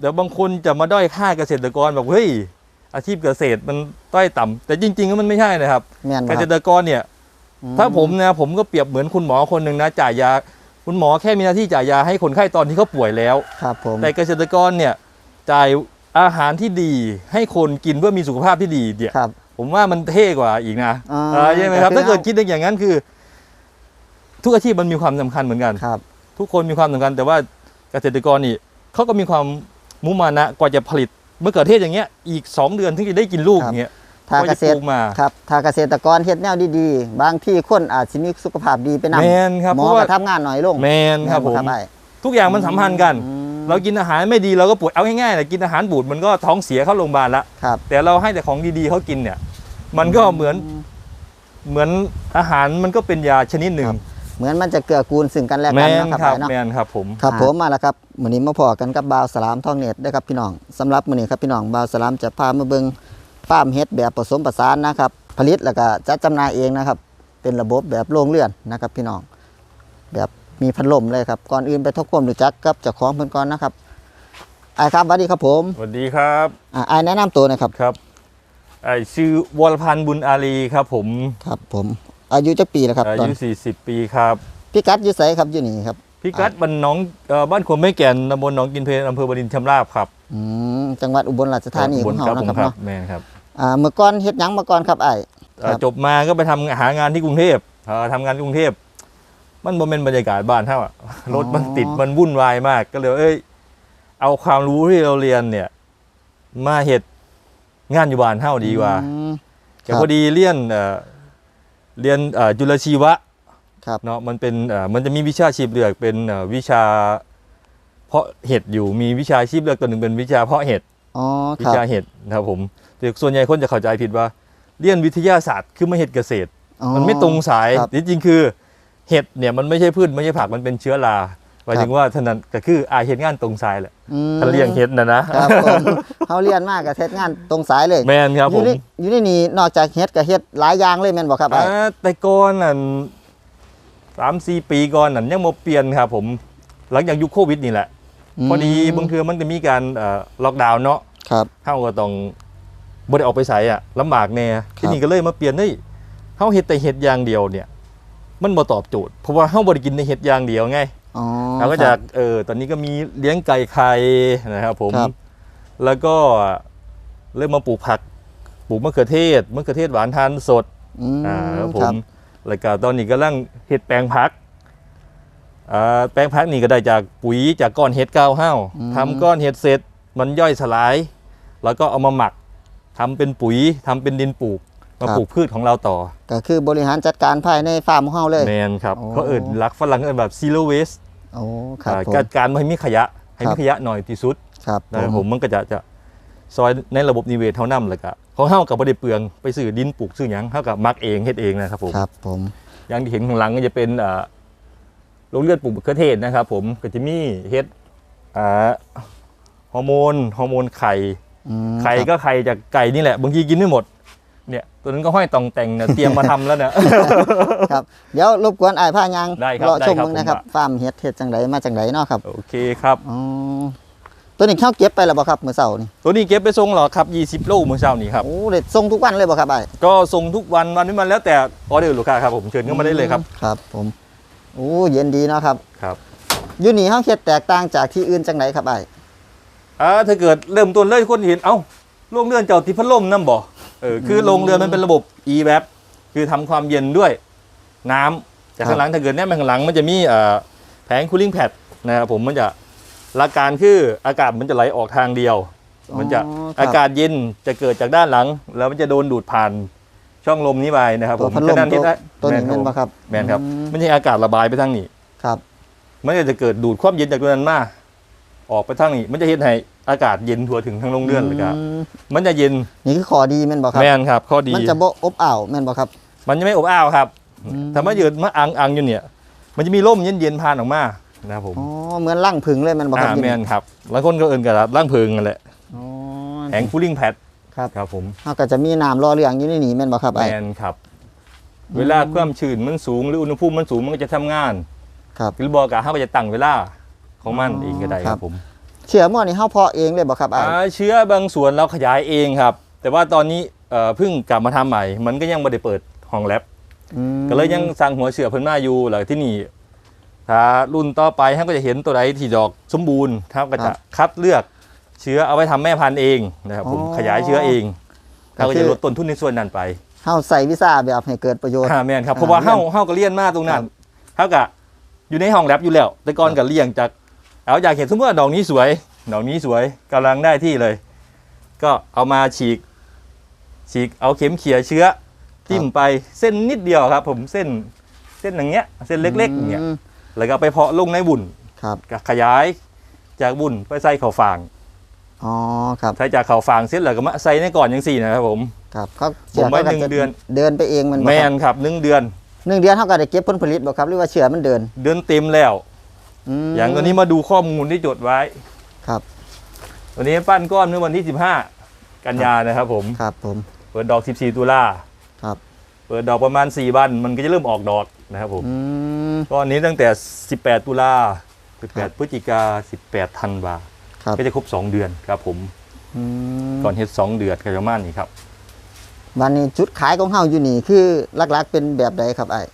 เดี๋ยวบางคนจะมาด้อยค่าเกษตรกรบอกเฮ้ยอาชีพเกษตรมันต้อยต่ำแต่จริงๆแล้วมันไม่ใช่นะครับ แม่นบ่เกคษรับตรกรเนี่ย ถ้าผมนะผมก็เปรียบเหมือนคุณหมอคนหนึ่งนะจ่ายยา คุณหมอแค่มีหน้าที่จ่ายยาให้คนไข้ตอนที่เขาป่วยแล้ว ครับผมแต่เกษตรกรเนี่ยจ่ายอาหารที่ดี ให้คนกินเพื่อมีสุขภาพที่ดีเนี่ย ครับ ผมว่ามันเท่กว่าอีกนะอ่าเออใช่ไหมครับ แต่คือถ้าเกิดคิดอย่างนั้นคือ ทุกอาชีพมันมีความสำคัญเหมือนกัน ครับ ทุกคนมีความสำคัญ แต่ว่าเกษตรกรนี่เขาก็มีความ มุมานะกว่าจะผลิตมะเขือเทศอย่างเงี้ยอีก 2 เดือนถึงจะได้กินลูกอย่างเงี้ยถ้าเกษตรปลูกมาครับถ้าเกษตรกรเฮ็ดแนวดีๆ บางที่คนอาจสิมีสุขภาพดีไปนำแมนครับหมเพอราะก็ว่าทำงานน้อยลงแมนครับผมแม่นไอ้ทุกอย่างมันสัมพันธ์กัน อืมเรากินอาหารไม่ดีเราก็ป่วยเอาง่ายๆเลยกินอาหารบูดมันก็ท้องเสียเข้าโรงพยาบาลละครับแต่เราให้แต่ของดีๆเขากินเนี่ย มันก็เหมือนเหมือนอาหารมันก็เป็นยาชนิดหนึ่งครับ เหมือนมันจะเกื้อกูลซึ่งกันและแมกันนเนาะคครัรับบไอ้เนาะแมนครับผมครับอ่าผมมาแล้วครับมื้อนี้มาพอกันกับบ่าวสลามทองเน็ตได้อครับพี่น้องสำหรับมื้อนี้ครับพี่น้องบ่าวสลามจะพามาเบิ่งฟาร์มเฮ็ดแบบผสมผสานนะครับ ผลิตแล้วก็จัดจำหน่ายเองนะครับ เป็นระบบแบบโรงเรือนนะครับพี่น้อง แบบมีพัดลมเลยครับก่อนอื่นไปทบความรู้จักกับเจ้าของเพิ่นก่อนนะครับอายครับสวัสดีครับผมสวัสดีครับอ่าอายแนะนำตัวหนะครับครับไอชื่อวรพันธ์บุญอารีครับผมครับผม อายุจักปีแล้วครับอาตอนยุ 40 ปีครับ พี่กัดอยู่ไสครับอยู่นี่ครับพี่กัดบ้านหน้องเอ่อบ้านขวมไม่แก่นตำบลหนองกินเพลอำเภอบดินทร์ชำราบครับอืมจังหวัดอุบลราชธานีบของนเฮาครับนะผมครับครับเนาะแม่นครับอ่าเมื่อก่อนเฮ็ดหยังมาก่อนครับอ้าย เอ่อครับ จบมาก็ไปทำหางานที่กรุงเทพเอ่อทำงานที่กรุงเทพ มันบ่เป็นบรรยากาศบ้านเท่าอะรถมันติดมันวุ่นวายมากก็เลยเอ้ย เอาความรู้ที่เราเรียนเนี่ย มาเฮ็ดงานอยู่บ้านเท่าดีกว่า อืม แต่พอดีเรียนเอ่อ เรียนเอ่อจุลชีวะครับเนาะมันเป็นเอ่อมันจะมีวิชาชีพเลือกเป็นเอ่อวิชาเพาะเห็ดอยู่มีวิชาชีพเลือกตัวหนึ่งเป็นวิชาเพาะเห็ดอ๋อวิครับชาเห็ดนะครับผมแต่ส่วนใหญ่คนจะเข้าใจผิดว่า เรียนวิทยาศาสตร์คือมาเห็ดเกษตรอ๋อมันไม่ตรงสายครับจริงๆคือเห็ดเนี่ยมันไม่ใช่พืชไม่ใช่ผักมันเป็นเชื้อรา หมายถึงว่าท่านั้นก็คืออาเห็ดงานตรงสายแหละอืมถ้าเลี้ยงเห็ดนะนะครับผมเขาเรียนมากกับเฮ็ดงานตรงสายเลยแมนครับอผยู่มในอยู่ในนี่นอกจากเฮ็ดก็เฮ็ดหลายอย่างเลยแม่นบ่ครับไอ้อ่าแต่ก่อนนั่นสามสี่ปีก่อนนั่นยังโมเปลี่ยนครับผมหลังจากยุคโควิดนี่แหละพอดีบางเทือมันจะมีการเอ่อล็อกดาวน์เนาะครับเฮาก็ต้องบ่ได้ออกไปใส่อะลำบากแน่ครับที่นี่ก็เลยมาเปลี่ยนเฮ้ยเฮาเฮ็ดแต่เฮ็ดอย่างเดียวเนี่ย มันบ่ตอบโจทย์เพราะว่าเฮาบ่ได้กินในเฮ็ดอย่างเดียวไงอ๋อ เราก็จะเออตอนนี้ก็มีเลี้ยงไก่ไข่นะครับผมครับแล้วก็เริ่มมาปลูกผักปลูกมะเขือเทศมะเขือเทศหวานทานสดอืมอ่าครับผครัมบแล้วก็ตอนนี้กำลังเฮ็ดแปลงผักอ่าแปลงผักนี่ก็ได้จากปุ๋ยจากก้อนเห็ดเก้าห้าวทำก้อนเห็ดเสร็จมันย่อยสลาย แล้วก็เอามาหมักทำเป็นปุ๋ยทำเป็นดินปลูกมาปลูกพืชของเราต่อ ก็คือบริหารจัดการภายในฟาร์มของเฮาเลยแมนครับโอ้เขาเอิญรักฝรั่งเอิญแบบ zero waste โอ้ครับอ่าผมการการไม่มีขยะ ให้ครัมีบขยะหน่อยที่สุดครับนะครับผผมมมันก็จะจะซอยในระบบนิเวศเท่านั้นแหละก็ของเฮากับบ่ได้เปลืองไปซื้อดินปลูกซื้อหยังเฮากับมักเองเฮ็ดเองนะครับผมครับผม อย่างที่เห็นข้างหลังก็จะเป็นอ่าโรงเรือนปลูกมะเขือเทศนะครับ ผมก็จะมีเฮ็ดอ่าฮอร์โมนฮอร์โมนไข่ อืมไข่ก็ไข่จากไก่นี่แหละบางทีกินไม่หมดเนี่ย ตัวนั้นก็ห้อยตองแต่งเนี่ยเตรียมมาทำแล้วเนี่ย ครับ เดี๋ยวรบกวนอ้ายพายางได้ครับรอชมได้ครับมึงนะครับผมว่า ฟาร์มเฮ็ดเฮ็ดจังไดมาจังไดเนาะครับโอเคครับ อ๋อตัวนี้เข้าเก็บไปแล้วบ่ครับมื้อเช้านี่ตัวนี้เก็บไปส่งเหรอครับ20โลเมื่อเช้านี้ครับ โอ้เด็ดส่งทุกวันเลยบ่ครับอ้ายก็ส่งทุกวันวันนี้มันแล้วแต่ออเดอร์ลูกค้าครับผมเชิญเข้ามาได้เลยครับ ครับ ผมโอ้เย็นดีเนาะครับครับ อยู่นี่เฮาเฮ็ดแตกต่างจากที่อื่นจังไดครับอ้าย อ่าถ้าเกิดเริ่มต้นเลยคนเห็นเอ้าโรงเรือนเจ้าที่พัดลมน้ำบ่ เออคือโรงเรือนมันเป็นระบบ e w a p คือทำความเย็นด้วยน้ำแต่ข้างหลังถ้าเกิดแนบไปข้างหลังมันจะมีเอ่อแผง cooling pad นะครับผมมันจะหลักการคืออากาศมันจะไหลออกทางเดียว มันจะอ๋อครับอากาศเย็นจะเกิดจากด้านหลัง แล้วมันจะโดนดูดผ่านช่องลมนี้ไปนะครับผตัวมพัดลมฉะนั้นตัวที่ได้ตัวนี้แม่แม่นนบ่ครับแมนครับอืมไม่ใช่อากาศระบายไปทางนี้ครับมันก็จะเกิดดูดความเย็นจากตัวนั้นมาออกไปทางนี้ มันจะเห็นให้ อากาศเย็นทั่วถึงทางโรงเรือนเลยครับมมันจะเย็นนี่คือข้อดีแม่นบ่ครับแมนครับ ข้อดีมันจะบ่อบอ้าวแม่นบ่ครับ มันจะไม่อบอ้าวครับอืมถ้ามายืนมาอังอังอยู่เนี่ย มันจะมีร่มเย็นๆผ่านออกมานะครับผมอ๋อเหมือนร่างผึ้งเลยแม่นบ่ครัอ่าอยู่แมนี่นครับแล้วคนก็เอินกับร่างเพลิงนั่นแหละอ๋อแผงคูลิ่งแพดครับครับผมเฮาก็จะมีน้ำรอเรื่องอยู่ในนี้แม่นบ่ครับแมไอ้นครับ เวลาความชื้นมันสูงหรืออุณหภูมิมันสูงมันก็จะทำงาน ครับหรือบอกกะห้าก็จะตั้งเวลาของมันเองก็ได้คครัรับบผม เชื่อหม้อนี่เฮาเพาะเองเลยบ่ครับอ้ายอ่าเชื้อบางส่วนเราขยายเองครับ แต่ว่าตอนนี้เอ่อเพิ่งกลับมาทำใหม่ มันก็ยังไม่ได้เปิดห้องแลบอืมก็เลยยังสั่งหัวเชื้อเพิ่นมาอยู่หลังที่นี่ถ้ารุ่นต่อไปท่านก็จะเห็นตัวใดที่ดอกสมบูรณ์ท่านก็จะคัดเลือกเชื้อเอาไว้ทำแม่พันธุ์เองนะครับผมขยายเชื้อเองท่านก็จะลดต้นทุนในส่วนนั้นไปเฮาใส่วิซ่าแบบให้เกิดประโยชน์อ่าแม่นครับอ่าเพราะว่าเฮาเรียนเฮาก็เรียนมาตรงนั้ครันบเฮาก็อยู่ในห้องแลบอยู่แล้ว แต่ก่อนก็เลี้ยงจาก เอาอยากเห็นสมมติว่าดอกนี้สวย ดอกนี้สวยกำลังได้ที่เลย ก็เอามาฉีก ฉีกเอาเข็มเขี่ยเชื้อ จิ้มไปเส้นนิดเดียวครับ ผมเส้นเส้นอย่างเงี้ย เส้นเล็กๆอย่างเงี้ยมแล้วก็ไปเพาะลงในบุ่นครับก็ขยายจากบุ่นไปใส่ข้าวฟางอ๋อครับใส่จากข้าวฟางเสร็จแล้วก็มาใส่ในก่อนอย่างสี่นะครับผมครับเขาผมไว้ก็หนึ่งจะเดือน เดินไปเองมันบ่แมครับนครับหนึ่งเดือนหนึ่งเดือนเฮาก็ได้เก็บผลผลิตบ่ครับหรือว่าเชื่อมันเดิน เดือนเต็มแล้วม อย่างตัวนี้มาดูข้อมูลที่จดไว้ ครับ วันนี้ปั้นก้อนเมื่อวันที่15กันยานะครับผม ครับผม เปิดดอก14ตุลาครับ เปิดดอกประมาณ4วันมันก็จะเริ่มออกดอกนะครับผมอืมก้อนนี้ตั้งแต่18ตุลาครับ18พฤศจิกา18ธันวาครับก็จะครบ2เดือนครับผมอืมก่อนเฮ็ด2เดือนก็ประมาณนี้ครับวันนี้จุดขายของเฮาอยู่นี่คือหลักๆเป็นแบบใดครับไอ้าย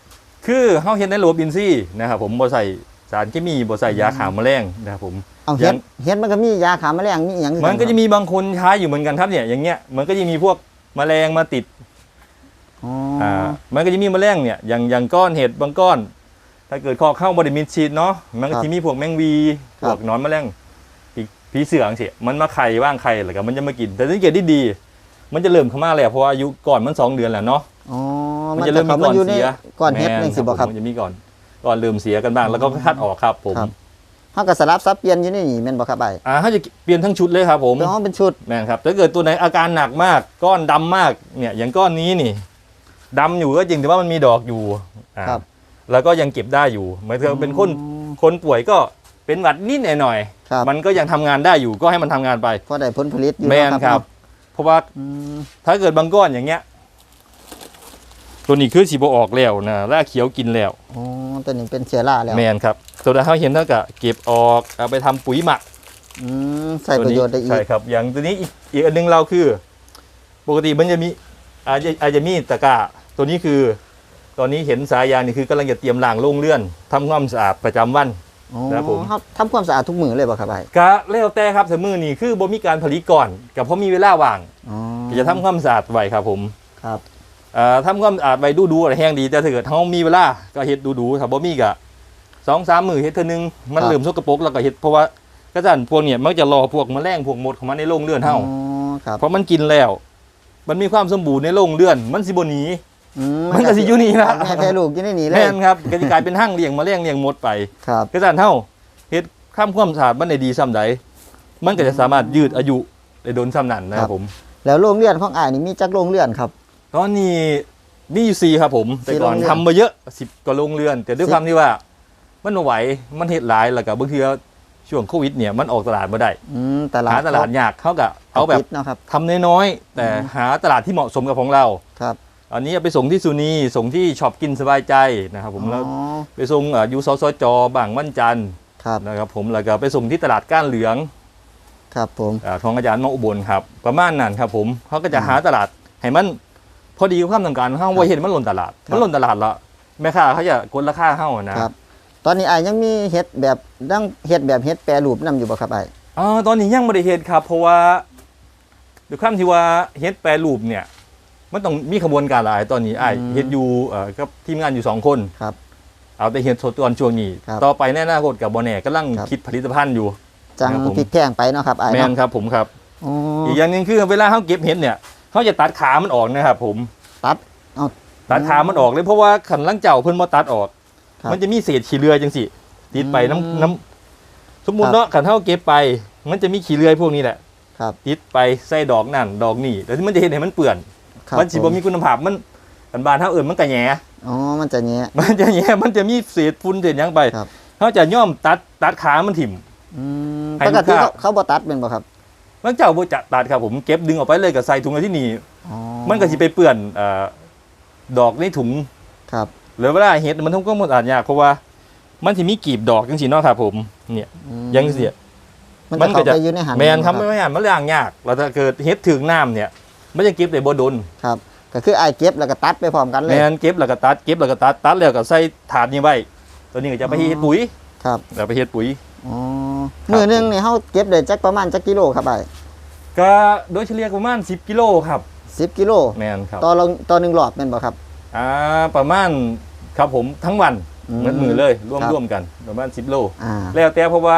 คือเฮาเฮ็ดในระบบอินทรีย์นะครับผมบ่ใส่ สารเคมีบ่ใส่ยาฆ่าแมลงนะครับผมเอายัเฮ็ดงเฮ็ดมันก็มียาขาแมลงมีอีหยังคือมันก็ครับจะมีบางคนใช้อยู่เหมือนกันครับเนี่ยอย่างเงี้ยมันก็จะมีพวกแมลงมาติดอ๋ออ่ามันก็จะมีแมลงเนี่ยอย่างอย่างก้อนเห็ดบางก้อน ถ้าเกิดคอเข้าบริมิดชีดเนาะมันก็จะมีพวกแมงวีพวกหนอนแมลงปีผีเสือจังสิมันมาไข่ว่างไข่แล้วก็มันจะมากิน แต่สังเกตได้ดีมันจะเริ่มเข้ามาแล้วเพราะว่าอายุก่อนมันสองเดือนแล้วเนาะอ๋อมันจะเริ่มมีก่อนอยู่ในเสียก่อนเฮ็ดแม่จังซี่บ่ครับผมมันจะมีก่อน ก่อนเริ่มเสียกันบ้างแล้วก็คัดออกครับผมครับเฮาก็สลับซับเปลี่ยนอยู่ในนี่แม่นบ่ครับไอ้ายอ่าถ้าจะเปลี่ยนทั้งชุดเลยครับผมอ๋อเป็นชุด แม่นครับถ้าเกิดตัวไหนอาการหนักมากก้อนดำมากเนี่ยอย่างก้อนนี้นี่ดำอยู่ก็จริงแต่ว่ามันมีดอกอยู่อ่าครับ แล้วก็ยังเก็บได้อยู่หมายถึงเป็นคนอืมคนป่วยก็เป็นหวัดนิดหน่อยครับๆมันก็ยังทำงานได้อยู่ก็ให้มันทำงานไป พอได้ผลผลิตอยู่แมนเนาะครับ เพราะว่าอืมถ้าเกิดบางก้อนอย่างเงี้ย ตัวนี้คือสีบออกแล้วนะรากเขียวกินแล้วอ๋อตัวนี้เป็นเชื้อราแล้วแมนครับตัวนั้นเขาเห็นเท่ากับเก็บออกเอาไปทำปุ๋ยหมักอืมใส่ประโยชน์ได้อีใช่กครับ อย่างตัวนี้อีกอีกอันหนึงเราคือ ปกติมันจะมีอาจจะอาจจะมีตะกร้าตัวนี้คือ ตอนนี้เห็นสายยางนี่คือกำลังจะเตรียมล้างโรงเลื่อนทำความสะอาดประจำวันอ๋อครับผมเฮาทำความสะอาดทุกมื้อเลยบ่ครับไอ้ายกะแล้วแต่ครับแต่มือนี่คือบ่มีการผลิตก่อนกับเพราะมีเวลาว่างอ๋อจะทำความสะอาดไว้ครับผมครับเอ่อ ทำความสะอาดไว้ดูดูๆอะไรแห้งดีแต่ถ้าเกิดเฮามีเวลาก็เฮ็ดดูดูๆถ้าบ่มีก็สองสามมือเฮ็ดเท่อนึงมันเริ่มสกปรกแล้วก็เฮ็ดเพราะว่าก็จันพวกเนี่ยมักจะรอพวกแมลงพวกมดเข้ามาในโรงเรือนเฮาอ๋อครับเพราะมันกินแล้ว มันมีความสมบูรณ์ในโรงเรือน มันสิบ่หนีอืมันก็สิอยู่นี่ล่ะแม่แพ้ลูกอยู่ในนี่เลยแม่นครับก็จะกลายเป็นห้างเลี้ยงแมลงเลี้ยงมดไปครับก็จันเฮาเฮ็ดข้ามความสะอาดมันได้ดีซ้ำใดมันก็จะสามารถยืดอายุได้โดนซ้ำนั้นนะครับผมแล้วโรงเรียนของอ้ายนี่มีจักโรงเรียนครับ ตอนนี้มีอยู่สี่ครับผมแต่ก่อนสี่โรงเรือน ทำมาเยอะสิบกว่าโรงเรือน แต่ด้วยสิบความที่ว่า มันบ่ไหวมันเฮ็ดหลายแล้วก็บางทีช่วงโควิดเนี่ยมันออกตลาดมาได้อืมตลาดหาตลาดยากเขาก็เอาแบบปิดเนาะครับ ทำน้อยๆแต่อืม หาตลาดที่เหมาะสมกับของเรา ครับอันนี้เอาไปส่งที่ซูนีส่งที่ช็อปกินสบายใจนะครับผมแล้วอ๋อไปส่งเอ่อยูสสจบางวันจันทร์ครับนะครับผมแล้วก็ไปส่งที่ตลาดก้านเหลืองครับผมอ่าของอาจารย์มาอุบลครับประมาณนั้นครับผมเขาก็จะหาตลาดให้มันพ อดีกับความต้องการของเขาว่าเห็นมันหล่นตลาด มันหล่นตลาดละแม่ค้าเขาจะกดราคาเฮานะครับ ตอนนี้อ้ายยังมีเฮ็ดแบบดังเฮ็ดแบบเฮ็ดแปรรูปนํอยู่บ่ครับอ้ายอ๋อตอนนี้ยังไม่ได้เฮ็ดครับ เพราะว่าด้วยความที่ว่าเฮ็ดแปรรูปเนี่ย มันต้องมีขบวนการหลายตอนนี้ไอ้ายเฮ็ดอยู่เอ่อกับทีมงานอยู่สองคนครับเอาแต่เฮ็ดสดตอนช่วงนี้ครับต่อไปแน่นาคตกับบอแน่กำลังครับคิดผลิตภัณฑ์อยู่ จังครับผมพริกแพงไปเนาะครับอ้ายแมนเนาะครับผมครับอ๋อออีกอย่างหนึงคือเวลาเขาเก็บเห็ดเนี่ย เขาจะตัดขามันออกนะครับผมตัดเอาตัดขามันออกเลยเพราะว่าขันลังเจ้าเพิ่นมาตัดออก ครับมันจะมีเศษขี้เลื่อยจังสิติดไปอืมน้ำน้ำสมมุติเนาะขันเท่าเก็บไป มันจะมีขี้เลื่อยพวกนี้แหละครับ ติดไปใส่ดอกนั่นดอกนี่แล้วที่มันจะเห็นให้มันเปื่อน ครับมันสิบ่มีคุณภาพมันอันบานเท่าอื่นมันกระแหงอ๋อมันจะแงะมันจะแหงมันจะมีเศษฝุ่นเศษหยังไปครับ เขาจะย่อมตัดตัดขามันถิ่ม อืมให้ปลูกกติค้า เขาเขาบ่ตัดเป็นบ่ครับ ลังเจ้าบ่จะตัดครับผมเก็บดึงออกไปเลยกับใส่ถุงไว้ที่นี่อ๋อมันก็สิไปเปื่อนเอ่อดอกในถุง ครับหรือเวลาเห็ดมันต้องก็หมดอาจยากเพราะว่า มันสิมีกีบดอกจังซี่เนาะครับผมเนี่ยอืมยังเสีย มันมัจะนก็เข้าจะไปอยู่ในหันแมนครับบ่ไม่ไม่หันมันย่างยากเราถ้าเกิดเฮ็ดถึงน้ำเนี่ยมันจะเก็บได้บ่ดนครับ ก็คือไอ้ายเก็บแล้วก็ตัดไปพร้อมกันเลแมย นเก็บแล้วก็ตัดเก็บแล้วก็ตัดตัดแล้วก็ใส่ถาดนี้ไว้ตัวนี้ก็จะไปเฮ็ดปุ๋ยครับ แล้วไปเฮ็ดปุ๋ย อ๋อครับมือหนึงนี่เฮาเก็บได้จักประมาณจักกิโลครับไอ้ก็โดยเฉลี่ยประมาณ 10 กิโลครับ10กิโลแมนครับต่อลงต่อหนึ่งรอบแม่นบ่ครับ อ่าประมาณครับผมทั้งวันอืมเหมือนมือเลยร่วมครับร่วมกันประมาณ10โลอ่า แล้วแต่เพราะว่า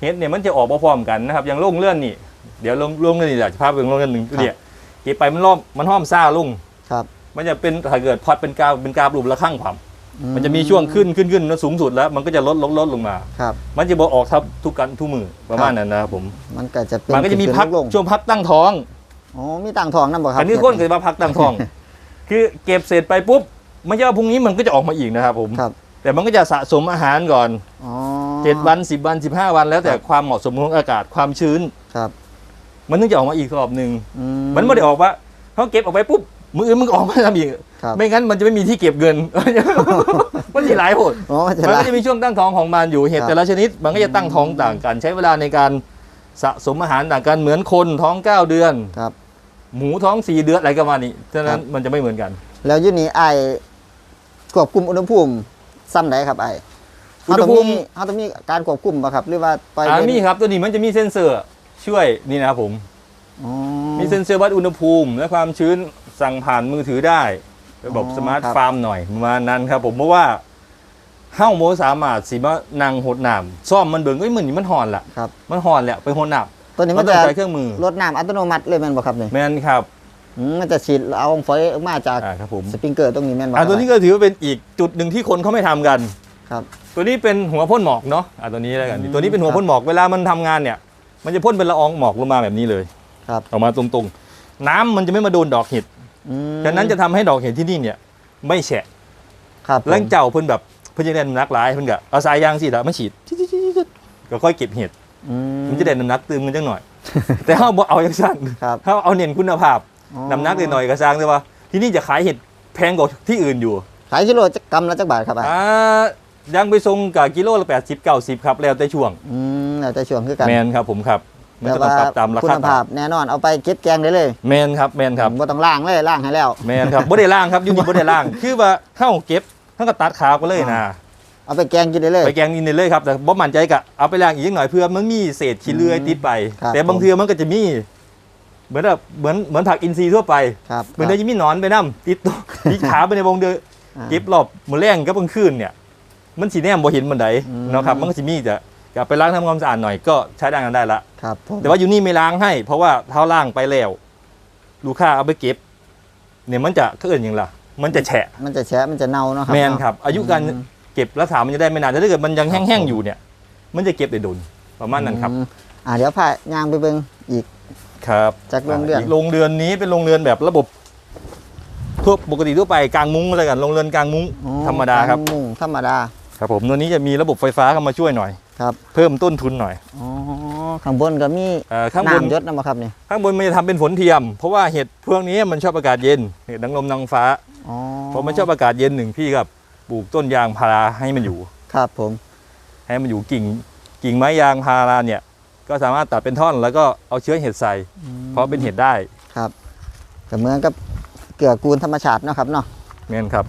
เห็ดเนี่ยมันจะออกมาพร้อมกันนะครับอย่างโล่งเลื่อนนี่เดี๋ยวลงลงเลื่อนนี่แหละจะพาไปลงเลื่อนหนึ่งตัวเนี่ยเก็บไปมันล้อมมันห้อมซ่าลง ครับ มันจะเป็นถ้าเกิดพอดเป็นกราฟเป็นกราฟรูประข้างความอื มันจะมีช่วงขึ้นขึ้นขึ้นแล้วสูงสุดแล้ว มันก็จะลดลดลดลงมา ครับ มันจะบอกออกทับทุกกันทุกมือประมาณนั้นนะครับผม มันก็จะเป็นมันก็จะมีพักขึ้นๆลงช่วงพักตั้งท้องๆอ๋อมีต่างทองนํบ่ครับอันนี้คนเคยมาพักตั้งท้อง คือเก็บเสร็จไปปุ๊บไม่ใช่ว่าพรุ่งนี้มันก็จะออกมาอีกนะครับผมครับแต่มันก็จะสะสมอาหารก่อนอ๋อเจ็ดวันสิบวันสิบห้าวัน แล้วแต่ครับความเหมาะสมของอากาศความชื้นครับ มันถึงจะออกมาอีกรอบหนึ่งอืมันไม่ได้ออกว่าเขาเก็บออกไปปุ๊บ มืออื่นมึงออกมาทำอีกครับไม่งั้นมันจะไม่มีที่เก็บเงิน มันมีหลายโหดอ๋อมันจะมันลาก็จะมีช่วงตั้งท้องของมันอยู่เห็ดครับแต่ละชนิด มันก็จะตั้งท้องต่างกัน ใช้เวลาในการสะสมอาหารต่างกันเหมือนคนท้อง 9 เดือนครับหมูท้อง 4 เดือนอะไรกันมานี่ฉะนั้นครับ มันจะไม่เหมือนกัน แล้วอยู่นี่ไอ้ควบคุมอุณหภูมิซ้ำใดครับไอ้อุณหภูมิเฮาต้องมีการควบคุมบ่ครับ หรือว่าปล่อยอ่าเป็นมีครับตัวนี้มันจะมีเซ็นเซอร์ช่วยนี่นะครับผม อ๋อมีเซ็นเซอร์วัดอุณหภูมิและความชื้น สั่งผ่านมือถือได้ระบบอ๋อสมาร์ทครับ ฟาร์มหน่อยประมาณนั้นครับผมเพราะว่าเฮ้าโมสามารถสิมานั่งหดน้ำซ่อมมันเบิ่งเอ้ยมันนี่มันหอนละครับมันหอนแหละไปหดน้ตัวนี้ำมัมันนต้จะองใช้เครื่องมือลดน้ำอัตโนมัติเลยแม่นบ่ครับนี่แมนครับอืมมันจะฉีดเอาฝอยออกมาจากอ่าครับผมสปริงเกอร์ตรงนี้แม่นบ่คอ่ารับตัวนี้ก็ถือว่าเป็นอีกจุดหนึ่งที่คนเขาไม่ทำกัน ครับ ตัวนี้เป็นหัวพ่นหมอกเนาะอ่าตัวนี้แล้วกัน อืมตัวนี้เป็นหัวพ่นหมอกเวลามันทำงานเนี่ย มันจะพ่นเป็นละอองหมอกลงมาแบบนี้เลยครับ ออกมาตรงๆ น้ำมันจะไม่มาโดนดอกเห็ดอืม ฉะนั้นจะทำให้ดอกเห็ดที่นี่เนี่ยไม่แฉะครับผมแล้งเจ้าเพิ่นแบบเพิ่นจะได้น้ำหนักหลายเพิ่นก็เอาสายยางสิแล้วมาฉีดก็ค่อยเก็บเห็ดอืมันจะได้น้ำหนักตื่มกันจังหน่อย แต่เฮาบ่เอาอย่างสั้นครับเฮาเอาเน้นคุณภาพอ๋อน้ำหนักหน่อยๆก็สร้างแต่ว่า ที่นี่จะขายเห็ดแพงกว่าที่อื่นอยู่ ขายกิโลจักกรัมละจักบาทครับไอ้อ่ายังไปส่งกับกิโลละ80 90ครับแล้วแต่ช่วงอืมแล้วแต่ช่วงคือกันแมนครับผมครับ มันแต่จะต้องว่าปรับตามราคุคาณภาพแน่นอนเอาไปเก็บแกงได้เลยแมนครับแมนครับ บ่ต้องล้างเลยล้างให้แล้ว แมนครับบ่ได้ล่างครับอยูนี่บ่ได้ล่าง คือว่าเฮาเก็บเฮาก็ตัดขาไปเลยนะเอาไปแกงกินได้เลย ไปแกงอินเลยครับแต่บ่มั่นใจก็เอาไปล้างอีกหน่อยเพื่อมันมีเศษขี้เลื่อยติดไป ครับ แต่บางเทื่อมันก็จะมีเหมือนแบบเหมือนเหมือนผักอินทรีย์ทั่วไปครับเหมือนได้จะมีหนอนไปนํติดตัวติดขาไปในวงเดืออ่า เก็บรอบมื้อแรงกับกลางคืนเนี่ย มันสิแนมบ่เห็นมันไดอืม เนาะครับมันก็สิมีแต่ กลับไปล้างทำความสะอาดหน่อยก็ใช้ได้กันได้ละ ครับผมแต่ว่าอยู่นี่ไม่ล้างให้ เพราะว่าเท้าล่างไปแล้วลูกค้าเอาไปเก็บ เนี่ยมันจะเขาเอื่นอย่างล่ะมันจะแฉะมันจะแฉะมันจะเน่าเนาะครับแมนครับ อายุการอืมเก็บรักษามันจะได้ไม่นานแต่ถ้าเกิดมันยังครับแห้งๆอยู่เนี่ย มันจะเก็บได้โดนประมาณนั้นครับอืมอ่าเดี๋ยวพายางไปเบิ่งอีกครับจากโรงเรือนกโรงเรือนนี้เป็นโรงเรือนแบบระบบทั่วปกติทั่วไปกลางมุ้งอะไรกันโรงเรือนกลางมุ้งอ๋อธรรมดาครับกลงมุ้งธรรมดาครับผมตัวนี้จะมีระบบไฟฟ้าเข้ามาช่วยหน่อย ครับเพิ่มต้นทุนหน่อยอ๋อข้างบนก็มีเอ่อข้างบนน้ำยศนะบ่ครับนี่ข้างบนมันจะทำเป็นฝนเทียม เพราะว่าเห็ดพวกนี้มันชอบอากาศเย็นเห็ดนางลมนางฟ้าอ๋อพอมันชอบอากาศเย็นหนึ่งพี่กับปลูกต้นยางพาราให้มันอยู่ ครับผม ให้มันอยู่กิ่งกิ่งไม้ยางพาราเนี่ย ก็สามารถตัดเป็นท่อนแล้วก็เอาเชื้อเห็ดใส่ เพราะเป็นเห็ดได้ครับก็เหมือนกับเกลือกูลธรรมชาติเนาะครับเนาะแม่นครับ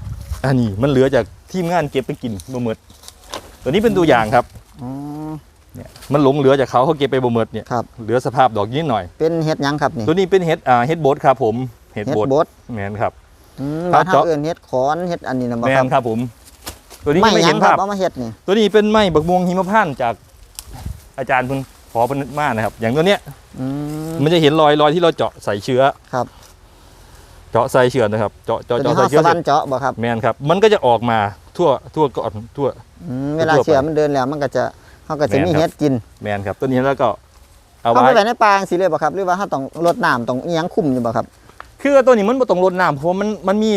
อันนี้มันเหลือจากทีมงานเก็บไปกินบ่หมดตัวนี้เป็นตัวอย่างครับ อ๋อ เนี่ยมันหลงเหลือจากเขาเขาเก็บไปบ่หมดเนี่ยครับ เหลือสภาพดอกนิดหน่อย เป็นเห็ดหยังครับนี่ตัวนี้เป็นเห็ดอ่าเห็ดโบดครับผมเห็ดเห็ดโบดบดแม่นครับ อืมครับ้าบนเฮาเจาะเอิ้นเห็ดขอนเห็ดอันนี้นะบ่แม่ครับนครับผม ตัวนี้ไม่ยังไม่หยัเห็งนครัภาบพ เอามาเห็ดนี่ตัวนี้เป็นไม้บักม่วงหิมพานต์จากอาจารย์เพิ่นขอเพิ่นมานะครับ อย่างตัวเนี้ยอืมมันจะเห็นรอยรอยที่เราเจาะใส่เชื้อ ครับเจาะใส่เชื้อนะครับเจาะตัวเจาะนี้เจาะเฮาใส่เชื้สอวรเสรร็จค์เจาะบ่ครับแมนครับ มันก็จะออกมาทั่วทั่วก่อนทั่ว อืมเวลาทั่วไปเสือมันเดินแล้วมันก็จะเฮาก็จะแม่นมีครับเห็ดกินแมนครับ ตัวนี้แล้วก็เอาเอาไว้ ไปไว้ในปลาจังซี่เลยบ่ครับ หรือว่าเฮาต้องรดน้ำต้องอีหยังคุมอยู่บ่ครับคือตัวนี้มันบ่ต้องรดน้ำเพราะมันมันมี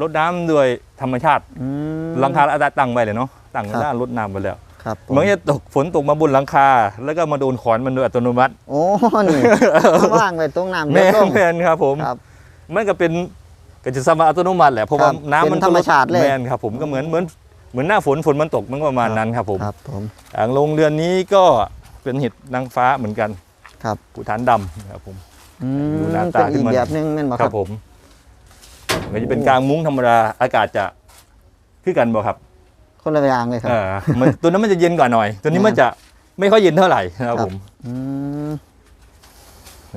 รดน้ำด้วยธรรมชาติอืม หลังคาอาจารย์ตั้งไว้เลยเนาะตั้งครับ ด้านรดน้ำไปแล้ว ครับผมมันก็จะตกฝนตกมาบนหลังคา แล้วก็มาโดนขอนมันโดยอัตโนมัติ โอ้นี่เอาวางไว้ตรงน้ำแม่เดือดนลงแมนครับผม ครับ มันก็เป็นก็จะสมาอัตโนมัติแหละเพราะว่าครับน้ำมันเป็นธรรมชาติเลย แมนครับผมก็เหมือนเหมือนเหมือนหน้าฝนฝนมันตกมันก็ประมาณนั้นครับผมครับผม อ่างโรงเรือนนี้ก็เป็นเห็ดนางฟ้าเหมือนกันครับผูฐานดำนะครับผม อืมดูหน้าเป็ตานขึ้อีนกมา แบบหนึงแม่นบ่คครัรับบผมมันจะเป็นกลางมุ้งธรรมดาอากาศจะคือกันบ่ครับคนละอย่างเลยครับ เออมันตัวนั้นมันจะเย็นกว่าหน่อย ตัวนี้มันจะไม่ค่อยเย็นเท่าไหร่นะครับผม อืม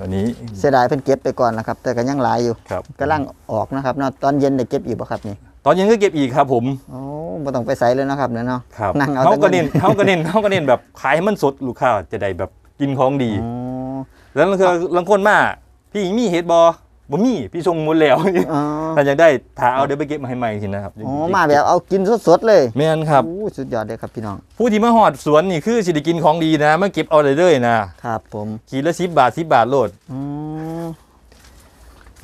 อันนี้ เสียดายเพิ่นเก็บไปก่อนนะครับ แต่ก็ยังหลายอยู่ครับกำลังออกนะครับเนาะตอนเย็นได้เก็บอีกบ่ครับนี่ตอนเย็นก็เก็บอีกครับผมโอ้บ่ต้องไปใส่เลยนะครับเนี่ยเนาะครับนั่งเอาเขาแต่ก็เงินเน้นเขาก็เน้นเขาก็เน้นแบบขายให้มันสดลูกค้าจะได้แบบกินของดีอ๋อแล้วคือลังคนมาพี่มีเฮ็ดบอ บ่มีพี่ชงหมดแล้วอ๋อถ้าอยากได้ถ้าเอาเดี๋ยวไปเก็บมาให้ใหม่ทีนะครับอ๋อมาแบบเอากินสดๆเลยแม่นครับโอ้สุดยอดเลยครับพี่น้อง ผู้ที่มาหอดสวนนี่คือสิได้กินของดีนะมาเก็บเอาเลยเลยนะครับผมขีดละ10บาท10บาทโลดอืม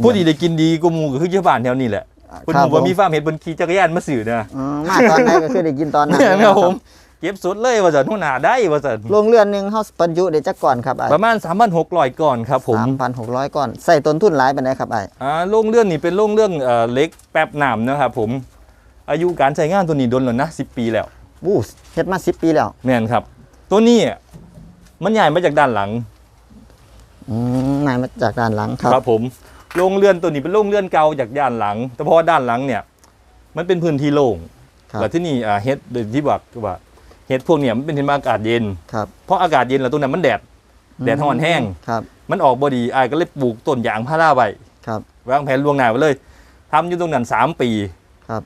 ผู้ที่ได้กินดีก็หมู่ก็คือชาวบ้านแถวนี้แหละเพิ่นครับฮู้ว่าผมมีฟาร์มเห็ดเพิ่นขี่จักรยานมาซื้อนะอ๋อมาตอนไหนก็คือได้กินตอนนั้นแม่นครับผม เก็บสดเลยว่าซั่นหัวหน้าได้ว่าซั่นโรงเรือนหนึงเฮาบรรจุได้จักก่อนครับไอ้ประมาณ 3,600ก่อนครับผม3,600ก่อนใส่ต้นทุนหลายปานใดครับไอ้อ่าโรงเรื่องนี่เป็นโรงเรื่องเอ่อเล็กแป๊บน้ำนะครับผม อายุการใช้งานตัวนี้ดนแล้วนะ10 ปีแล้วอู้เฮ็ดมา 10 ปีแล้วแม่นครับ ตัวนี้มันใหญ่มาจากด้านหลังอืมนายมาจากด้านหลังครับผมโรงเรือนตัวนี้เป็นโรงเรือนเก่าจากด้านหลัง แต่เพราะว่าด้านหลังเนี่ย มันเป็นพื้นที่โล่งครับแล้วที่นี่อ่าเฮ็ดโดยที่บอกว่า เฮ็ดพวกเนี่ยมันเป็นที่อากาศเย็น ครับ เพราะอากาศเย็นแล้วตรงนั้นมันแดด แดดร้อนแห้ง ครับ มันออกบอดีอายก็เลยปลูกต้นยางพาราไว้ครับ วางแผนล่วงหน้าไว้เลยทำอยู่ตรงนั้นสามปี ครับ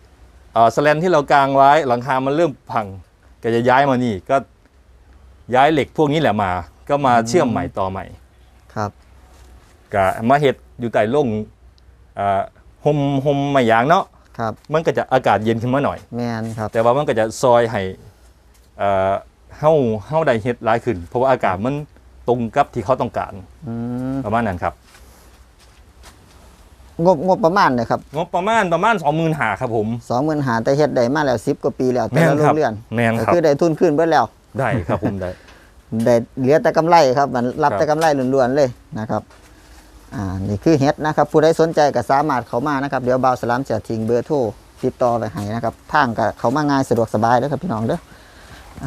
เอ่อสแลนที่เรากางไว้หลังคามันเริ่มพัง ก็จะย้ายมานี่ก็ย้ายเหล็กพวกนี้แหละมา ก็มาเชื่อมใหม่ต่อใหม่ ครับ ก็มาเห็ดอยู่ใต้ร่งอ่าห่มห่มไม่ยางเนาะ ครับ มันก็จะอากาศเย็นขึ้นมาหน่อย แม่นครับ แต่ว่ามันก็จะซอยให้ เอ่อเฮาเฮาได้เฮ็ดหลายขึ้น เพราะว่าอากาศมันตรงกับที่เขาต้องการอืมประมาณนั้นครับ งบงบประมาณเนยครับงบประมาณประมาณ20,000หาครับผม20,000หาแต่เฮ็ดได้มาแล้ว10กว่าปีแล้วแต่ละโรครังเรือนแม่นก็ครับคือได้ทุนขึ้นเบิดแล้วได้ครับผมได้ ได้เหลือแต่กำไรครับมันรับครับ แต่กำไรล้วนๆเลยนะครับอ่านี่คือเฮ็ดนะครับผู้ใดสนใจก็สามารถเข้ามานะครับเดี๋ยวบ่าวสลามจะทิ้งเบอร์โทรติดต่อไปให้นะครับทางก็เข้ามาง่ายสะดวกสบายเด้อครับพี่น้องเด้ออ่า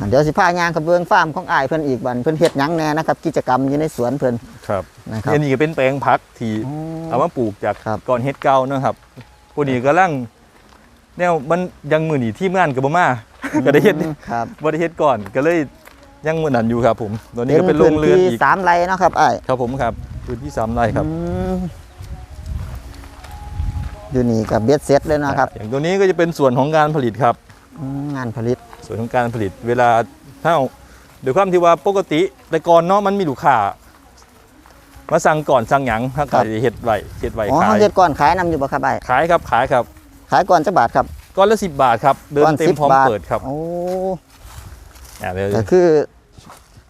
เดี๋ยวสิพายางกับเบืองฟาร์มของอ้ายเพิ่นอีกบันเพิ่นเฮ็ดหยังแน่นะครับ กิจกรรมอยู่ในสวนเพิ่นครับนะครับอันนี้ก็เป็นแปลงพักที่อ๋อเอามาปลูกจากครับก่อนเฮ็ดเก่าเนาะครับผู้นี้ก็ลังแนวมันยังมือหนีทีมงานก็บ่มาก็ได้เฮ็ดครับบ่ได้เฮ็ดก่อนก็เลยยังมื้อนั้นอยู่ครับ ผมตัวนี้เป็นก็เป็นโรพื้งนเรือนที่อีกสามไร่เนาะครับอ้ายครับผมครับพื้นที่3ไร่ครับอืมอยู่นี่กับเบ็ดเซ็ตเลยเนาะครับ อย่างตัวนี้ก็จะเป็นส่วนของการผลิตครับอืม งานผลิต ส่วนของการผลิตเวลาถ้าด้วยความที่ว่าปกติแต่ก่อนเนาะมันมีลูกค้ามาสั่งก่อนสั่งหยังถ้าครัขายบเฮ็ดไว้เฮ็ดไว้อ๋อขาเฮายเฮ็ดก่อนขายนำอยู่บ่ครับอ้ายขายครับขายครับขายก่อนจักบาทครับ ก้อนละ10บาทครับเดินก้อนเต็ม10พร้อมบาท เปิดครับโอ้อ่าเดี๋ยวก็คือ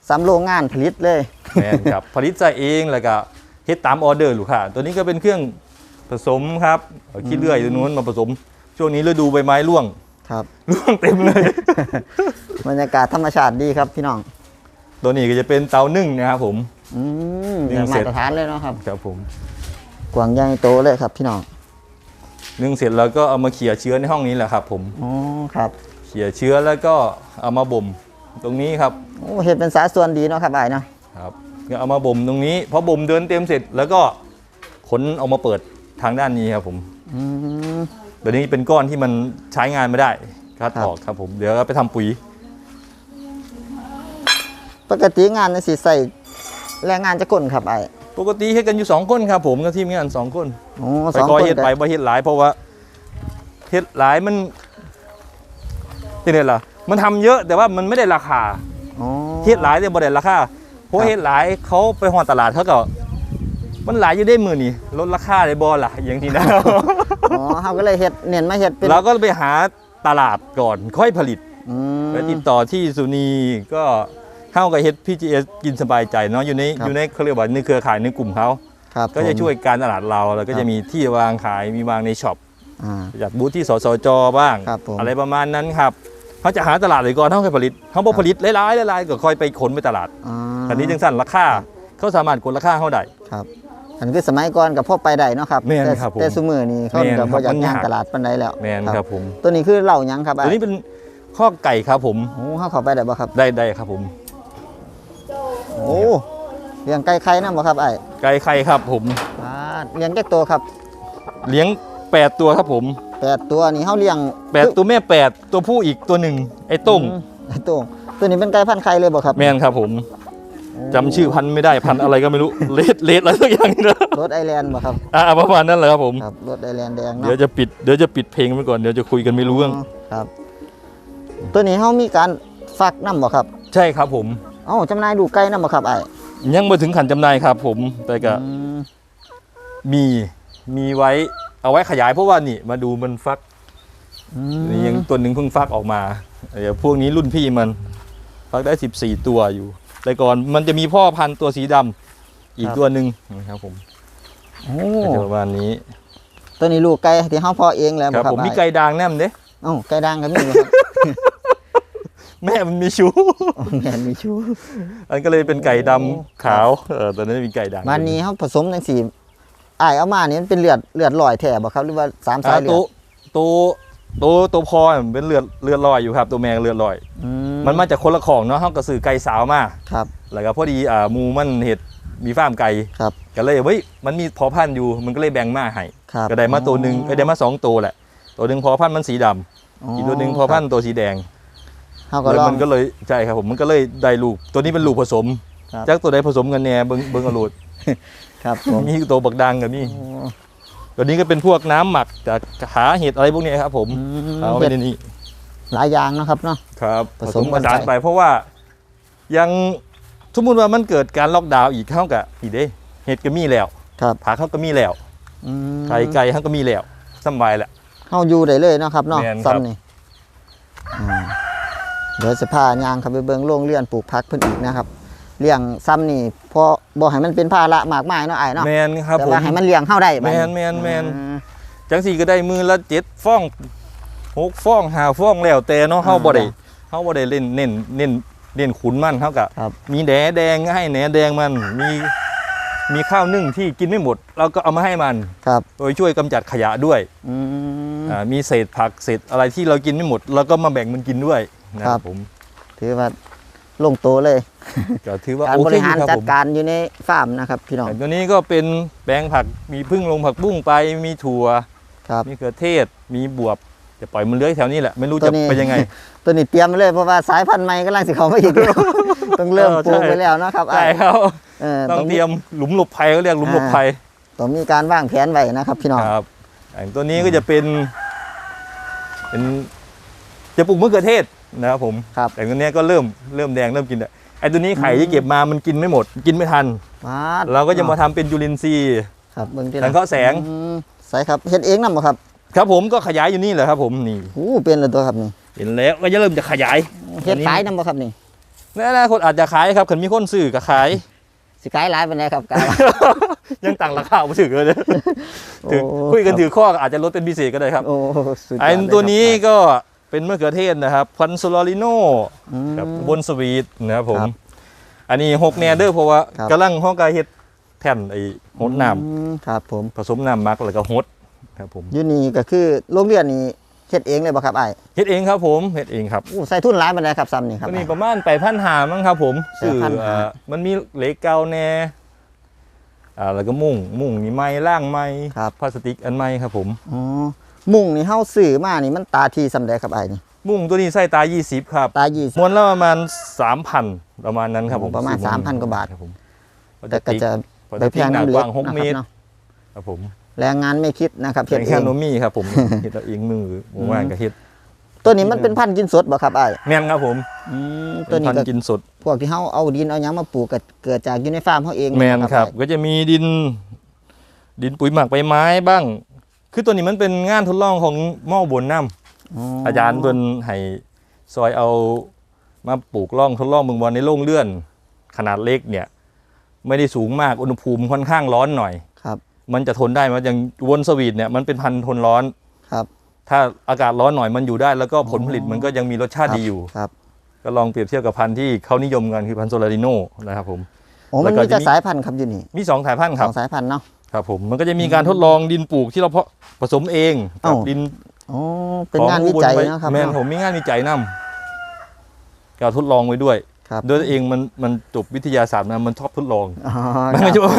สำโรงงานผลิตเลย แม่นครับผลิตใจเองแล้วก็เฮ็ดตามออเดอร์ลูกค้าตัวนี้ก็เป็นเครื่องผสมครับเอาขี้เลื่อยตัวนู้นมาผสม ช่วงนี้ฤดูใบไม้ร่วง ครับร่วงเต็มเลย บรรยากาศธรรมชาติดีครับพี่น้อง ตัวนี้ก็จะเป็นเตานึ่งนะครับผมอืมนึ่อย่างงเสร็มาจตรฐานเลยเนาะครับ ครับผมกว้างใหญ่โตเลยครับพี่น้องนึ่งเสร็จแล้วก็เอามาเขี่ยเชื้อในห้องนี้แหละครับ ผมอ๋อครับเขี่ยเชื้อแล้วก็เอามาบ่มตรงนี้ครับโอ้เห็ดเป็นสาส่วนดีเนาะครับไอ้ายเนาะครับก็เอามาบ่มตรงนี้พอบ่มเดินเต็มเสร็จแล้วก็ขนออกมาเปิดทางด้านนี้ครับผมอืม ตัวนี้เป็นก้อนที่มันใช้งานไม่ได้คัดครับออกครับผมเดี๋ยวเอาไปทำปุ๋ย ปกติงานในสิใส่แรงงานจะก้นครับไอ้ายปกติเฮ็ดกันอยู่สองคนครับผมกับทีมงานสองคนโอ้ไปสองก็คนเฮ็ดไปกันบ่เฮ็ดหลายเพราะว่าเฮ็ดหลายมันที่นี่ล่ะมันทำเยอะแต่ว่ามันไม่ได้ราคาอ๋อเฮ็ดหลายแต่บ่ได้ราคาเพราะครับเฮ็ดหลายเขาไปฮอดตลาดเขาก็ มันหลายอยู่ได้มื้อนี่ลดราคาได้บ่ล่ะอย่างที่นะอ๋อเขาก็เลยเห็ดเน้นมาเห็ดเป็นเราก็ไปหาตลาดก่อนค่อยผลิตอืมไปติดต่อที่สุนีก็เข้ากับเฮ็ด PGS กินสบายใจเนาะอยู่ในครับอยู่ในเขาเรียกว่าในเครือข่ายในกลุ่มเขาครับก็จะผมช่วยการตลาดเราแล้วก็ครัจะบมีที่วางขายมีวางในช็อปอ่าจากบูธที่สสจบ้างครับผมอะไรประมาณนั้นครับเขาจะหาตลาดเลยก่อนเขาค่อยผลิตเขาบอกผลิตหลายๆหลายๆก็ค่อยไปขนไปตลาดอ่าอันนี้จังสั้นราคาเขาสามารถกดราคาเขาได้ครับ อันนี้คือสมัยก่อนกับพ่อไปได้เนาะครับแม่นแต่ครับผมแต่ซุมือนี่เขาแม่นกับครับบ่อยากมันย่างยากตลาดปานใดแล้วแมนครับผมตัวนี้คือเหล่าหยังครับตัวไอ้ายนี้เป็นข้อไก่ครับผมโอ้เขาเข้าไปได้บ่ครับ ได้ได้ครับผม โอ้เลี้ยงไก่ไข่นํบ่ครับไอ้ไก่ไข่ครับผมอ่าเลี้ยงแก่ตัวครับเลี้ยง 8 ตัวครับผม แปดตัวนี่เฮาเลี้ยง8 ตัวแม่ 8 ตัวผู้อีกตัวหนึ่งไอ้ต้งอืมไอ้โต้งตัวนี้เป็นไก่พันธุ์ไข่เลยบ่ครับแมนครับผม จำชื่อพันธุ์ไม่ได้พันธุ์อะไรก็ไม่รู้เลดเลดอะไรสักอย่างนี่นะรถไอแลนด์บ่ครับอ่าประมาณนั้นแหละครับผมครับรถไอแลนด์แดงเดี๋ยวเนาะจะปิดเดี๋ยวจะปิดเพลงไปก่อนเดี๋ยวจะคุยกันไม่รู้เรื่องครับ ตัวนี้เฮามีการฟักนํบ่ครับใช่ครับผมเอ้าจำหน่ายดูไก่นํบ่ครับไอ้ยังไม่ถึงขันจำหนายครับ ผมแต่ก็อืมมีมีไว้เอาไว้ขยายเพราะว่านี่มาดูมันฟักอืมนี่ยังตัวหนึ่งเพิ่งฟักออกมาเดี๋ยวพวกนี้รุ่นพี่มัน ฟักได้ 14 ตัวอยู่ แต่ก่อนมันจะมีพ่อพันธุ์ตัวสีดำอีกตัวหนึ่งนะครับผมโอ้ก็จะประมาณนี้ตัวนี้ลูกไก่ที่เฮาเพาะเองแล้วคบ่รับครับผมมีอ้ายไก่ด่างแนมเด้เอ้าไก่ด่างก็มีบ่ครับ แม่มันมีชูอ๋อแม่นมีชูอันก็เลยเป็นไก่ดำโอ้ ขาวเออตอนนั้นมีไก่ด่างมันนี้เฮาผสมจังซี่อ้ายเอามานี่มันเป็นเลือดเลือดลอยแท้บ่ครับหรือว่าสามอ่าสายเลือตัวดตัว ตัวตัวพอมันเป็นเลือดเลือดลอยอยู่ครับ ตัวแมงเลือดลอย อืมันมาจากคนละของเนาะเฮาก็ซื้อไก่สาวมาครับ แล้วก็พอดีอ่าหมูมันเห็ดมีฟาร์มไก่ครับ ก็เลยเฮ้ยมันมีพอพันธุ์อยู่มันก็เลยแบ่งมาให้ครับก็ได้มาตัวหนึ่งก็ได้มาสองตัวแหละ ตัวหนึ่งพอพันธุ์มันสีดำอีกตัวหนึ่งพอพันธุ์ตัวสีแดงเฮาก็แล้ลวอง มันก็เลยใช่ครับผมมันก็เลยได้ลูกตัวนี้เป็นลูกผสมครับ จากตัวใดผสมกันแน่เบิ้งเบิ้งเอาโหลดครับผมมีตัวบักดังกับนี่ โอ้ ตัวนี้ก็เป็นพวกน้ำหมักจากหาเห็ดอะไรพวกนี้ครับ ผมอืมเอาไปเฮ็ดในนี้หลายอย่างเนาะครับเนาะครับผผสสมมกัผนสานไปไปเพราะว่ายังสมมติว่ามันเกิดการล็อกดาวน์อีกเข้ากับอีเด้เห็ดก็มีแล้วครับผักเขาก็มีแล้วอืมไก่ไก่เขาก็มีแล้วสำบายแหละเฮาอยู่ได้เลยเนาะครับเนาะแม่นครับซ้ำนี่อืมเดี๋ยวจะพายางครับไปเบิ่งโรงเรือนปลูกผักเพิ่นอีกนะครับเลี้ยงซ้ำนี่ พอบ่ให้มันเป็นภาระมากมายเนาะอ้ายเนาะแมนครับแต่ผมว่าให้มันเลี้ยงเฮาได้แมบัดนแมนแมนอืม จังสี่ก็ได้มือละเจ็ดฟ้องหกฟ้องหาฟ้องแล้วแต่เนาะเฮาบ่ได้เฮาบ่ได้เล่นเน้นเน้นเน้นขุนมันเฮากับครับ มีแหนแดงให้แหนแดงมันมีมีข้าวนึ่งที่กินไม่หมดเราก็เอามาให้มัน ครับโดยช่วยกำจัดขยะด้วยอืม อ่ามีเศษผักเศษอะไรที่เรากินไม่หมดเราก็มาแบ่งมันกินด้วยนะคครัรับบผม ถือว่า ลงโตวเลย ก็ถือว่าการโอบเคริอหารยู่ครับจัดผมการอยู่ในฟาร์มนะครับ พี่น้องแต่ตัวนี้ก็เป็นแปลงผักมีพึ่งลงผักบุ้งไปมีถั่วครับมีเขือเทศมีบวบจะปล่อยมันเลื้อยแถวนี้แหละไม่รู้ตัจะวนี้ไปยังไง ตัวนี้เตรียมไว้เลยเพราะว่าสายพันธุ์ใหม่กำลังสิเข้ามาอีกต้องเริ่มเออปลูกใช่ไปแล้วนะครับใช่อ้ายครับเออต้องต้องเตรียมหลุมหลบภัยเขาเรียกหลุมหลบภัยต้องมีการวางแผนไว้นะครับ พี่น้องครับอย่างตัวนี้ก็จะเป็น เป็นจะปลูกมะเขือเทศ นะครับผมครับ แต่ตัวเนี้ยก็เริ่มเริ่มแดงเริ่มกินแล้วไอ้ตัวนี้ไข่ที่เก็บมามันกินไม่หมด กินไม่ทัน มาดเราก็จะมาทำเป็นจุลินทรีย์ ครับเบิ่งที่สังเคราะห์แสง อืมใส่ครับเฮ็ดเองนำบ่ครับครับผมก็ขยายอยู่นี่แหละครับผมนี่อู้เป็นเลยตัวครับนี่เห็นแล้วก็จะเริ่มจะขยายเฮ็ดอันนี้ขายนำบ่ครับนี่ในอนาคตอาจจะขายครับขันมีคนซื้อก็ขาย สิขายหลายปานใดครับกาย ยังต่างราคาไม่ถึงเลยถึงโอ้ คุยกันถือข้ออาจจะลดเป็นพิเศษก็ได้ครับ โอ้สุดยอดไอ้เลยตัวนี้ครับก็ เป็นมะเขือเทศนะครับพันโซลาริโนอืมกับบนสวีทนะครับผมครับอันนี้หกแนเดอร์เพราะว่าครับกำลังห้องกายเฮ็ดแผ่นไอ้หดน้อืมครับผมำผสมน้ำมักแล้วก็หดครับผมอยู่นี่ก็คือโรงเรียนนี่เฮ็ดเองเลยบ่ครับอ้ายเฮ็ดเอง ครับผมเฮ็ดเองครับอู้ใส่ทุนหลายปานใดครับซ้ำนี่ครับตัวนี้ประมาณไปพันหามั้งครับ ผมสื่อ8,500เอ่อมันมีเหล็กเกาแน่อ่าแล้วก็มุ้งมุ้งนี่ไม้ล่างไม้ครับพลาสติกอันไม้ครับผมอ๋อ มุ้งนี่เฮาซื้อมานี่มันตาทีสำใดครับอ้ายนี่มุ้งตัวนี้ใส่ตา 20 ครับ ตา20มวนแล้วประมาณ 3,000 ประมาณนั้นครับผมประมาณซื้อ3,000 กว่าบาทครับผมแต่ก็จะพลาไปสแพติกงหนาน้ำกเหล็ว้ากง6นะเมครับตรเนาะครับผมแรงงานไม่คิดนะครับเป็เฮ็ดนเอแค่งโนมี่ครับผมเฮ็ดเอาเองมือหมู่บ้านก็เฮ็ดตัวนี้มันเป็นพันธุ์กินสดบ่ครับอ้ายแม่นครับผมอืมตัเป็วนนี้พันก็ธุ์กินสด พวกที่เฮาเอาดินเอาหยังมาปลูกก็เกิดจากอยู่ในฟาร์มเฮาเองแมนครับอ้ายก็จะมีดิน ดินปุ๋ยหมักใบไม้บ้าง คือตัวนี้มันเป็นงานทดลองของหม้อบนน้ำอาจารย์เพิ่นให้ซอยเอามาปลูกล่องทดลองเมืองบอลในโรงเลื่อน ขนาดเล็กเนี่ย ไม่ได้สูงมากอุณหภูมิค่อนข้างร้อนหน่อยครับ มันจะทนได้มันอย่างวนสวีทเนี่ยมันเป็นพันธุ์ทนร้อนครับ ถ้าอากาศร้อนหน่อยมันอยู่ได้ แล้วก็ผลผลิตมันก็ยังมีรสชาติดีอยู่ครับ ก็ลองเปรียบเทียบกับพันธุ์ที่เขานิยมกันคือพันธุ์โซลาริโนนะครับผมโอ้มันแล้วก็มีแต่จะมีสายพันธุ์ครับอยู่นี่มีสองสายพันธุ์คสรับองสายพันธุ์เนาะ ครับผมมันก็จะมีการทดลองดินปลูกที่เราเพาะผสมเองกับเอ้าดินโอ้เป็นงานวิจัยนะครับแม่นเนาะผมมีงานวิจัยนำก็ทดลองไว้ด้วยครับโดยตัวเองมันมันจบวิทยาศาสตร์มามันชอบทดลองอ๋อมันคไม่รับใช่ว่า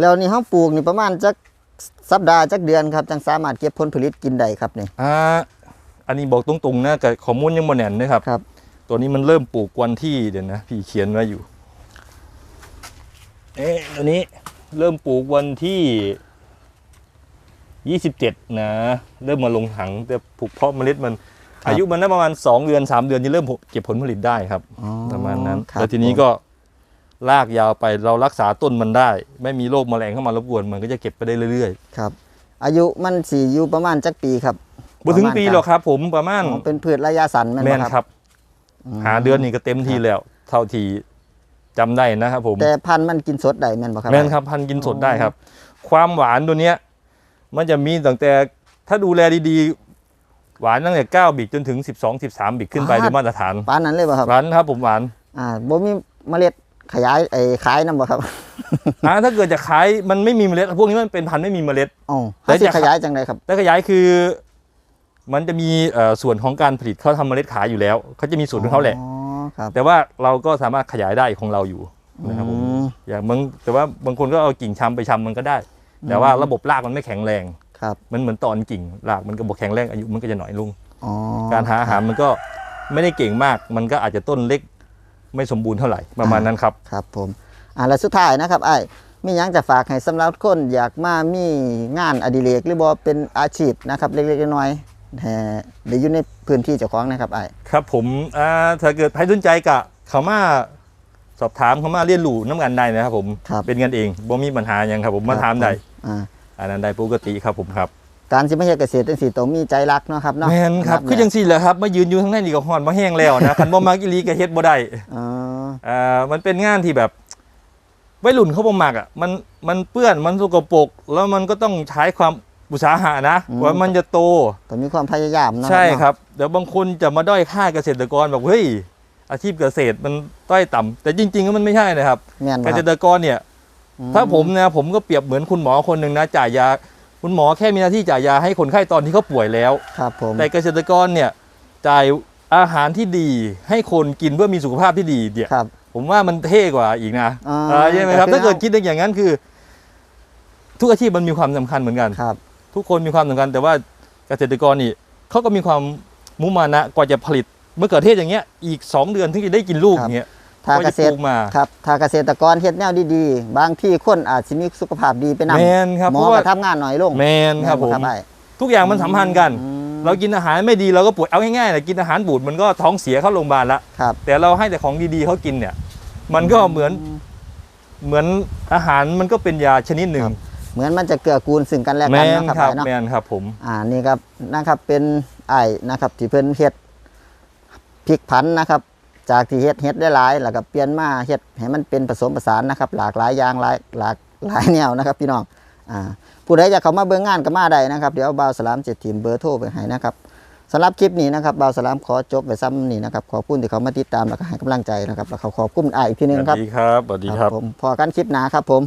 แล้วนี่เฮาปลูกนี่ประมาณจักสัปดาห์จักเดือนครับจังสามารถเก็บผลผลิตกินได้ครับนี่อ่าอันนี้บอกตรงๆนะกับข้อมูลยังบ่แน่นนะครับครับ ตัวนี้มันเริ่มปลูกวันที่เดี๋ยวนะ พี่เขียนไว้อยู่ เอ๊ะตัวนี้ เริ่มปลูกวันที่ยี่สิบเจ็ดนะ เริ่มมาลงถังแต่ปลูกเพาะเมล็ดมัน อายุมันได้ประมาณสองเดือนสามเดือนจะเริ่มเก็บผลผลิตได้ครับอ๋อประมาณนั้นครับแล้วทีนี้ก็ลากยาวไปเรารักษาต้นมันได้ ไม่มีโรคแมลงเข้ามารบกวนมันก็จะเก็บไปได้เรื่อยครับ อายุมันสิอยู่ประมาณจักปีครับๆบ่ถึงประมาณปีครับหรอกครับ ผมประมาณอ๋อเป็นพืชระยะสั้นแม่นแม่บ่นครับครับมหาเดือนนี่ก็เต็มที่แล้ว เท่าที่ จำได้นะครับผม แต่พันธุ์มันกินสดได้แม่นบ่ครับแม่นครับพันธุ์กินสดได้ครับ ความหวานตัวเนี้ย มันจะมีตั้งแต่ถ้าดูแลดีๆ หวานตั้งแต่9บิกจนถึง 12 13 บิกขึ้นไปโดยมาตรฐานปานนั้นเลยบ่ครับหวานครับผมหวานอ่าบ่มีเมล็ดขยายไอ้ขายนํบ่ครับอ่าถ้าเกิดจะขายมันไม่มีเมล็ด พวกนี้มันเป็นพันธุ์ไม่มีเมล็ดอ๋อแต่เขาสิจะขยายจังไดครับแต่ขยายคือ มันจะมีเอ่อส่วนของการผลิตเขาทำเมล็ดขายอยู่แล้วเขาจะมีสูตรของเขาแหละอ๋อ ครับแต่ว่าเราก็สามารถขยายได้ของเราอยู่นะครับผมอืมอย่างบางแต่ว่าบางคนก็เอากิ่งชำไปชำมันก็ได้ แต่ว่าระบบรากมันไม่แข็งแรงครับมันเหมือนตอนกิ่งรากมันก็บอกแข็งแรงอายุมันก็จะหน่อยลงอ๋อการหาอาหารมันก็ไม่ได้เก่งมาก มันก็อาจจะต้นเล็กไม่สมบูรณ์เท่าไหร่ประมาณนั้นครับครับผมอ่าแล้วสุดท้ายนะครับไอ้ายมีหยังจะฝากให้สำหรับคนอยากมามีงานอดิเรกหรือบ่เป็นอาชีพนะครับเล็กๆน้อยๆแต่ ได้อยู่ในพื้นที่เจ้าของนะครับไอ้ายครับผมอ่าถ้าเกิดใครสนใจกะเขามาสอบถามเขามาเรียนรู้น้ำกันได้นะครับผมครับเป็นกันเองบ่มีปัญหาหยังครับผมมาถามได้อ่าอันนั้นได้ปกติครับผมครับการสิมาเฮ็ดเกษตรจังซี่ต้องมีใจรักเนาะครับเนาะแม่นครับคือจังซี่แหละครับมายืนอยู่ข้างในนี่ก็ฮ้อนมาแห้งแล้วนะคันบ่มากิลีก็เฮ็ดบ่ได้อ๋ออ่ามันเป็นงานที่แบบวัยรุ่นเขาบ่มักอะมันมันเปื้อนมันสกปรกแล้วมันก็ต้องใช้ความ อุตสาหะนะว่ามันจะโต ต้องมีความพยายามเนาะใช่เนาะครับ เดี๋ยวบางคนจะมาด้อยค่าเกษตรกรบอกเฮ้ยอาชีพเกษตรมันต้อยต่ำแต่จริงๆก็มันไม่ใช่นะครับแม่นเกบ่คษรับตรกรเนี่ย อืถ้าผมนะผมก็เปรียบเหมือนคุณหมอคนหนึ่งนะจ่ายยา คุณหมอแค่มีหน้าที่จ่ายยาให้คนไข้ตอนที่เขาป่วยแล้ว ครับผมแต่เกษตรกรเนี่ยจ่ายอาหารที่ดีให้คนกินเพื่อมีสุขภาพที่ดีเนี่ยครับ ผมว่ามันเท่กว่าอีกนะอ่าเออใช่ไหมครับ แต่คือถ้าเกิดคิดอย่างนั้นคือ ทุกอาชีพมันมีความสำคัญเหมือนกัน ครับ ทุกคนมีความสำคัญแต่ว่าเกษตรกรนี่เขาก็มีความมุมานะกว่าจะผลิตมะเขือเทศอย่างเงี้ยอีก 2 เดือนถึงจะได้กินลูกอย่างเงี้ยถ้าเกษตรปลูกมาครับถ้าเกษตรกรเฮ็ดแนวดีๆ บางที่คนอาจสิมีสุขภาพดีไปนำแมนครับหมเพอราะก็ว่าทำงานน้อยลงแมนครับผมแม่นไอ้ทุกอย่างมันสัมพันธ์กัน อืมเรากินอาหารไม่ดีเราก็ป่วยเอาง่ายๆนะกินอาหารบูดมันก็ท้องเสียเข้าโรงพยาบาลละครับแต่เราให้แต่ของดีๆเขากินเนี่ย มันก็เหมือนเหมือนอาหารมันก็เป็นยาชนิดหนึ่งครับ เหมือนมันจะเกื้อกูลซึ่งกันและแมกันนเนาะคครัรับบไอ้เนาะแมนครับผมอ่านี่ครับนะครับเป็นไอ้นะครับที่เพิ่นเฮ็ดพลิกผันนะครับ จากที่เฮ็ดเฮ็ดได้หลายแล้วก็เปลี่ยนมาเฮ็ดให้มันเป็นผสมผสานนะครับ หลากหลายอย่างหลายหลากหลายแนวนะครับ พี่น้องอ่าผู้ใดอยากเข้ามาเบิ่งงานก็มาได้นะครับ เดี๋ยวบ่าวสลามจะทีมเบอร์โทรไปให้นะครับสำหรับคลิปนี้นะครับบ่าวสลามขอจบไว้ซ้ำนี้นะครับขอบคุณที่เขามาติดตามแล้วก็ให้กำลังใจนะครับแล้วก็ขอบคุณอ้ายอีกทีหนึงสวัสครับดีครับสวัสดีครับผมพอกันคลิปหน้าครับผม